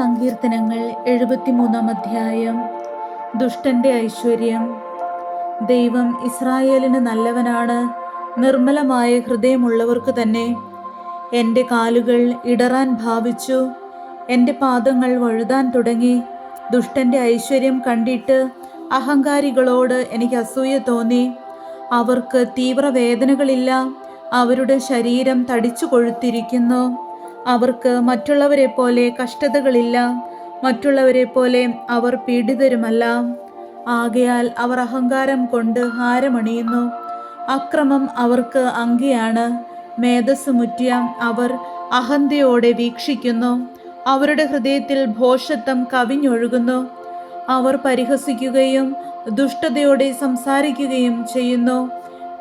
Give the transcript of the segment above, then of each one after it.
സങ്കീർത്തനങ്ങൾ എഴുപത്തിമൂന്നാം അധ്യായം. ദുഷ്ടന്റെ ഐശ്വര്യം. ദൈവം ഇസ്രായേലിന് നല്ലവനാണ്. നിർമ്മലമായ ഹൃദയമുള്ളവർക്ക് തന്നെ എന്റെ കാലുകൾ ഇടറാൻ ഭാവിച്ചു. എന്റെ പാദങ്ങൾ വഴുതാൻ തുടങ്ങി. ദുഷ്ടന്റെ ഐശ്വര്യം കണ്ടിട്ട് അഹങ്കാരികളോട് എനിക്ക് അസൂയ തോന്നി. അവർക്ക് തീവ്രവേദനകളില്ല. അവരുടെ ശരീരം തടിച്ചു കൊഴുത്തിരിക്കുന്നു. അവർക്ക് മറ്റുള്ളവരെ പോലെ കഷ്ടതകളില്ല മറ്റുള്ളവരെ പോലെ അവർ പീഡിതരുമല്ല. ആകയാൽ അവർ അഹങ്കാരം കൊണ്ട് ഹാരമണിയുന്നു. അക്രമം അവർക്ക് അങ്കിയാണ്. മേധസ് മുറ്റിയ അവർ അഹന്തയോടെ വീക്ഷിക്കുന്നു. അവരുടെ ഹൃദയത്തിൽ ഭോഷത്വം കവിഞ്ഞൊഴുകുന്നു. അവർ പരിഹസിക്കുകയും ദുഷ്ടതയോടെ സംസാരിക്കുകയും ചെയ്യുന്നു.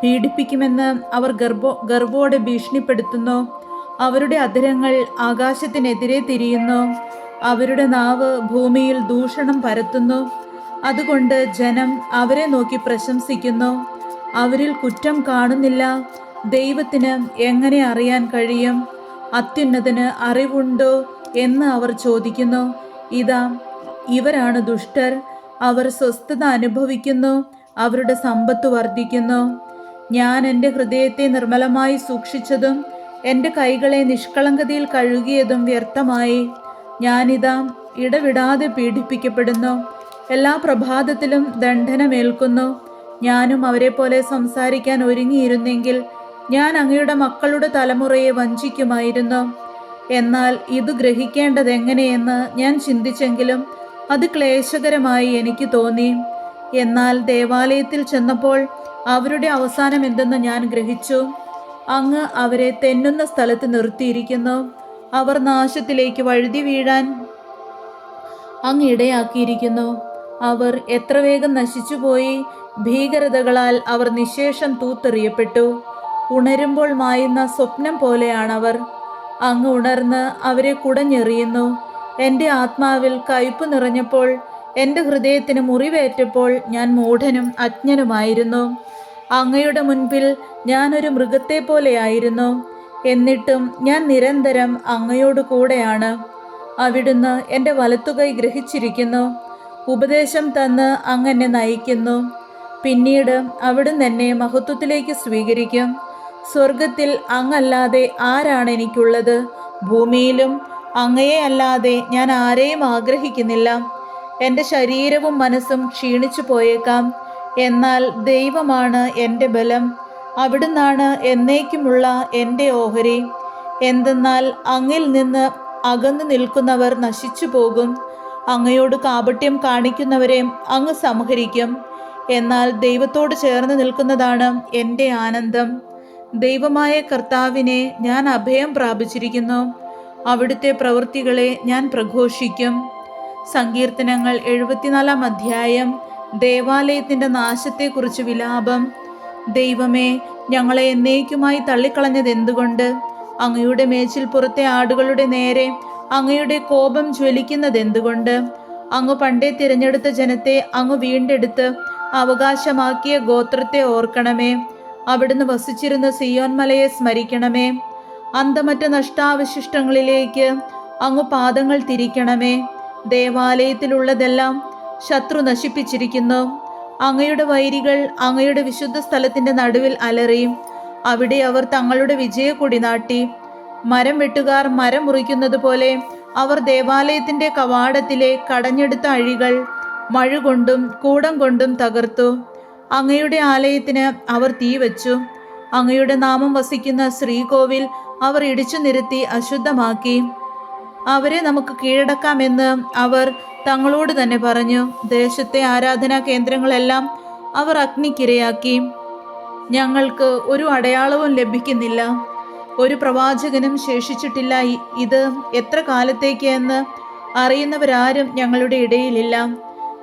പീഡിപ്പിക്കുമെന്ന് അവർ ഗർഭോ ഗർവോടെ ഭീഷണിപ്പെടുത്തുന്നു. അവരുടെ അധരങ്ങൾ ആകാശത്തിനെതിരെ തിരിയുന്നു. അവരുടെ നാവ് ഭൂമിയിൽ ദൂഷണം പരത്തുന്നു. അതുകൊണ്ട് ജനം അവരെ നോക്കി പ്രശംസിക്കുന്നു. അവരിൽ കുറ്റം കാണുന്നില്ല. ദൈവത്തിന് എങ്ങനെ അറിയാൻ കഴിയും? അത്യുന്നതിന് അറിവുണ്ടോ എന്ന് അവർ ചോദിക്കുന്നു. ഇതാ ഇവരാണ് ദുഷ്ടർ. അവർ സ്വസ്ഥത അനുഭവിക്കുന്നു. അവരുടെ സമ്പത്ത് വർദ്ധിക്കുന്നു. ഞാൻ എന്റെ ഹൃദയത്തെ നിർമ്മലമായി സൂക്ഷിച്ചതും എന്റെ കൈകളെ നിഷ്കളങ്കതയിൽ കഴുകിയതും വ്യർത്ഥമായി. ഞാനിതാ ഇടവിടാതെ പീഡിപ്പിക്കപ്പെടുന്നു. എല്ലാ പ്രഭാതത്തിലും ദണ്ഡനമേൽക്കുന്നു. ഞാനും അവരെ പോലെ സംസാരിക്കാൻ ഒരുങ്ങിയിരുന്നെങ്കിൽ ഞാൻ അങ്ങയുടെ മക്കളുടെ തലമുറയെ വഞ്ചിക്കുമായിരുന്നു. എന്നാൽ ഇത് ഗ്രഹിക്കേണ്ടത് എങ്ങനെയെന്ന് ഞാൻ ചിന്തിച്ചെങ്കിലും അത് ക്ലേശകരമായി എനിക്ക് തോന്നി. എന്നാൽ ദേവാലയത്തിൽ ചെന്നപ്പോൾ അവരുടെ അവസാനം എന്തെന്ന് ഞാൻ ഗ്രഹിച്ചു. അങ്ങ് അവരെ തെന്നുന്ന സ്ഥലത്ത് നിർത്തിയിരിക്കുന്നു. അവർ നാശത്തിലേക്ക് വഴുതി വീഴാൻ അങ്ങ് ഇടയാക്കിയിരിക്കുന്നു. അവർ എത്ര വേഗം നശിച്ചുപോയി. ഭീകരതകളാൽ അവർ നിശേഷം തൂത്തെറിയപ്പെട്ടു. ഉണരുമ്പോൾ മായുന്ന സ്വപ്നം പോലെയാണവർ. അങ്ങ് ഉണർന്ന് അവരെ കുടഞ്ഞെറിയുന്നു. എന്റെ ആത്മാവിൽ കയ്പ് നിറഞ്ഞപ്പോൾ എന്റെ ഹൃദയത്തിന് മുറിവേറ്റപ്പോൾ ഞാൻ മൂഢനും അജ്ഞനുമായിരുന്നു. അങ്ങയുടെ മുൻപിൽ ഞാനൊരു മൃഗത്തെ പോലെയായിരുന്നു എന്നിട്ടും ഞാൻ നിരന്തരം അങ്ങയോട് കൂടെയാണ്. അവിടുന്ന് എന്റെ വലത്തുകൈ ഗ്രഹിച്ചിരിക്കുന്നു. ഉപദേശം തന്ന് അങ്ങനെ നയിക്കുന്നു. പിന്നീട് അവിടുന്ന് എന്നെ മഹത്വത്തിലേക്ക് സ്വീകരിക്കും. സ്വർഗത്തിൽ അങ്ങല്ലാതെ ആരാണ് എനിക്കുള്ളത്? ഭൂമിയിലും അങ്ങയെ അല്ലാതെ ഞാൻ ആരെയും ആഗ്രഹിക്കുന്നില്ല. എന്റെ ശരീരവും മനസ്സും ക്ഷീണിച്ചു പോയേക്കാം എന്നാൽ ദൈവമാണ് എന്റെ ബലം. അവിടുന്നാണ് എന്നേക്കുമുള്ള എന്റെ ഓഹരി. എന്തെന്നാൽ അങ്ങിൽ നിന്ന് അകന്നു നിൽക്കുന്നവർ നശിച്ചു പോകും. അങ്ങയോട് കാപട്യം കാണിക്കുന്നവരെ അങ്ങ് സംഹരിക്കും. എന്നാൽ ദൈവത്തോട് ചേർന്ന് നിൽക്കുന്നതാണ് എന്റെ ആനന്ദം. ദൈവമായ കർത്താവിനെ ഞാൻ അഭയം പ്രാപിച്ചിരിക്കുന്നു. അവിടുത്തെ പ്രവൃത്തികളെ ഞാൻ പ്രഘോഷിക്കും. സങ്കീർത്തനങ്ങൾ എഴുപത്തിനാലാം അധ്യായം ദേവാലയത്തിന്റെ നാശത്തെക്കുറിച്ച് വിലാപം. ദൈവമേ ഞങ്ങളെ എന്നേക്കുമായി തള്ളിക്കളഞ്ഞത് എന്തുകൊണ്ട്? അങ്ങയുടെ മേച്ചിൽ പുറത്തെ ആടുകളുടെ നേരെ അങ്ങയുടെ കോപം ജ്വലിക്കുന്നത് എന്തുകൊണ്ട്? അങ്ങ് പണ്ടേ തിരഞ്ഞെടുത്ത ജനത്തെ അങ്ങ് വീണ്ടെടുത്ത് അവകാശമാക്കിയ ഗോത്രത്തെ ഓർക്കണമേ. അവിടുന്ന് വസിച്ചിരുന്ന സിയോൻ മലയെ സ്മരിക്കണമേ. അന്തമറ്റ നഷ്ടാവശിഷ്ടങ്ങളിലേക്ക് അങ്ങ് പാദങ്ങൾ തിരിക്കണമേ. ദേവാലയത്തിലുള്ളതെല്ലാം ശത്രു നശിപ്പിച്ചിരിക്കുന്നു. അങ്ങയുടെ വൈരികൾ അങ്ങയുടെ വിശുദ്ധ സ്ഥലത്തിന്റെ നടുവിൽ അലറി അവിടെ അവർ തങ്ങളുടെ വിജയക്കൊടി നാട്ടി. മരം വെട്ടുകാർ മരം മുറിക്കുന്നത് പോലെ അവർ ദേവാലയത്തിന്റെ കവാടത്തിലെ കടഞ്ഞെടുത്ത അഴികൾ മഴ കൊണ്ടും കൂടം കൊണ്ടും തകർത്തു. അങ്ങയുടെ ആലയത്തിന് അവർ തീ വച്ചു. അങ്ങയുടെ നാമം വസിക്കുന്ന ശ്രീകോവിൽ അവർ ഇടിച്ചു നിരത്തി അശുദ്ധമാക്കി. അവരെ നമുക്ക് കീഴടക്കാമെന്ന് അവർ തങ്ങളോട് തന്നെ പറഞ്ഞു. ദേശത്തെ ആരാധനാ കേന്ദ്രങ്ങളെല്ലാം അവർ അഗ്നിക്കിരയാക്കി. ഞങ്ങൾക്ക് ഒരു അടയാളവും ലഭിക്കുന്നില്ല. ഒരു പ്രവാചകനും ശേഷിച്ചിട്ടില്ല ഇത് എത്ര കാലത്തേക്ക് എന്ന് അറിയുന്നവരാരും ഞങ്ങളുടെ ഇടയിലില്ല.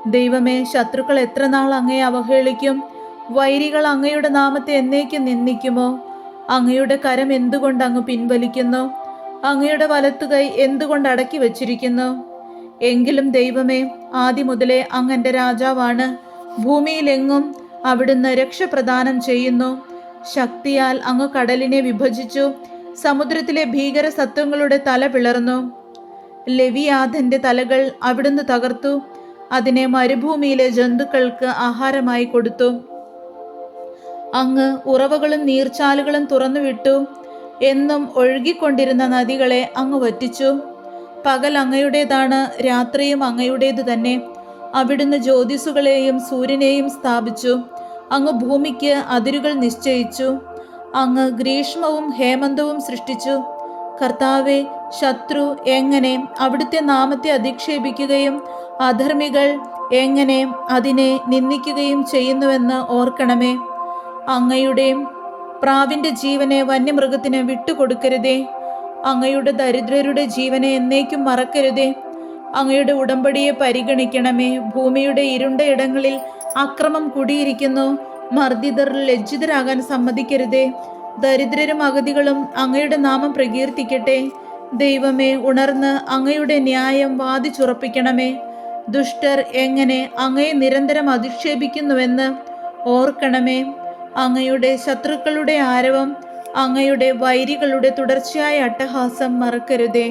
ദൈവമേ ശത്രുക്കൾ എത്ര നാൾ അങ്ങയെ അവഹേളിക്കും? വൈരികൾ അങ്ങയുടെ നാമത്തെ എന്നേക്കും നിന്ദിക്കുമോ? അങ്ങയുടെ കരം എന്തുകൊണ്ട് അങ്ങ് പിൻവലിക്കുന്നു? അങ്ങയുടെ വലത്തുകൈ എന്തുകൊണ്ട് അടക്കി വച്ചിരിക്കുന്നു? എങ്കിലും ദൈവമേ ആദ്യം മുതലേ അങ്ങന്റെ രാജാവാണ്. ഭൂമിയിലെങ്ങും അവിടുന്ന് രക്ഷപ്രദാനം ചെയ്യുന്നു. ശക്തിയാൽ അങ്ങ് കടലിനെ വിഭജിച്ചു. സമുദ്രത്തിലെ ഭീകര സത്വങ്ങളുടെ തല പിളർന്നു. ലെവിയാഥന്റെ തലകൾ അവിടുന്ന് തകർത്തു. അതിനെ മരുഭൂമിയിലെ ജന്തുക്കൾക്ക് ആഹാരമായി കൊടുത്തു. അങ്ങ് ഉറവകളും നീർച്ചാലുകളും തുറന്നുവിട്ടു. എന്നും ഒഴുകിക്കൊണ്ടിരുന്ന നദികളെ അങ്ങ് വറ്റിച്ചു. പകൽ അങ്ങയുടേതാണ് രാത്രിയും അങ്ങയുടേത് തന്നെ. അവിടുന്ന് ജ്യോതിസുകളെയും സൂര്യനെയും സ്ഥാപിച്ചു. അങ്ങ് ഭൂമിക്ക് അതിരുകൾ നിശ്ചയിച്ചു. അങ്ങ് ഗ്രീഷ്മവും ഹേമന്തവും സൃഷ്ടിച്ചു. കർത്താവെ ശത്രു എങ്ങനെ അവിടുത്തെ നാമത്തെ അധിക്ഷേപിക്കുകയും അധർമ്മികൾ എങ്ങനെ അതിനെ നിന്ദിക്കുകയും ചെയ്യുന്നുവെന്ന് ഓർക്കണമേ. അങ്ങയുടെ പ്രാവിന്റെ ജീവനെ വന്യമൃഗത്തിന് വിട്ടുകൊടുക്കരുതേ. അങ്ങയുടെ ദരിദ്രരുടെ ജീവനെ എന്നേക്കും മറക്കരുതേ. അങ്ങയുടെ ഉടമ്പടിയെ പരിഗണിക്കണമേ. ഭൂമിയുടെ ഇരുണ്ട ഇടങ്ങളിൽ അക്രമം കുടിയിരിക്കുന്നു. മർദ്ദിതർ ലജ്ജിതരാകാൻ സമ്മതിക്കരുതേ. ദരിദ്രരും അഗതികളും അങ്ങയുടെ നാമം പ്രകീർത്തിക്കട്ടെ. ദൈവമേ ഉണർന്ന് അങ്ങയുടെ ന്യായം വാദിച്ചുറപ്പിക്കണമേ. ദുഷ്ടർ എങ്ങനെ അങ്ങയെ നിരന്തരം അധിക്ഷേപിക്കുന്നുവെന്ന് ഓർക്കണമേ. അങ്ങയുടെ ശത്രുക്കളുടെ ആരവം അങ്ങയുടെ വൈരികളുടെ തുടർച്ചയായ അട്ടഹാസം മറക്കരുതേ.